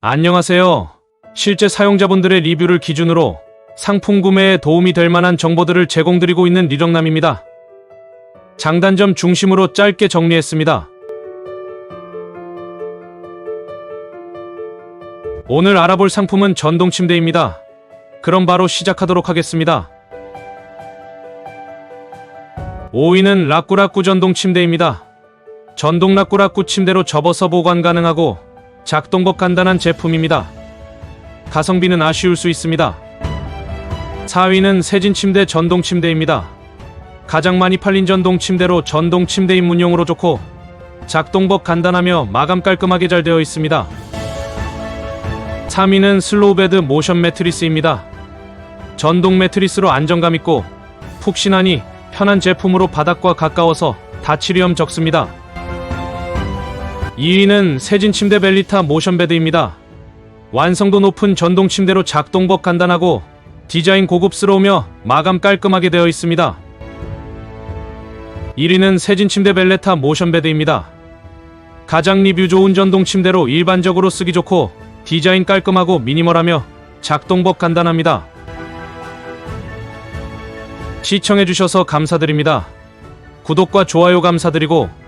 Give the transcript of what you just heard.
안녕하세요. 실제 사용자분들의 리뷰를 기준으로 상품 구매에 도움이 될 만한 정보들을 제공드리고 있는 리정남입니다. 장단점 중심으로 짧게 정리했습니다. 오늘 알아볼 상품은 전동 침대입니다. 그럼 바로 시작하도록 하겠습니다. 5위는 라꾸라꾸 전동 침대입니다. 전동 라꾸라꾸 침대로 접어서 보관 가능하고 작동법 간단한 제품입니다. 가성비는 아쉬울 수 있습니다. 4위는 세진 침대 전동 침대입니다. 가장 많이 팔린 전동 침대로 전동 침대 입문용으로 좋고 작동법 간단하며 마감 깔끔하게 잘 되어 있습니다. 3위는 슬로우 베드 모션 매트리스입니다. 전동 매트리스로 안정감 있고 푹신하니 편한 제품으로 바닥과 가까워서 위험 적습니다. 2위는 세진 침대 벨리타 모션 베드입니다. 완성도 높은 전동 침대로 작동법 간단하고 디자인 고급스러우며 마감 깔끔하게 되어 있습니다. 1위는 세진 침대 벨레타 모션 베드입니다. 가장 리뷰 좋은 전동 침대로 일반적으로 쓰기 좋고 디자인 깔끔하고 미니멀하며 작동법 간단합니다. 시청해주셔서 감사드립니다. 구독과 좋아요 감사드리고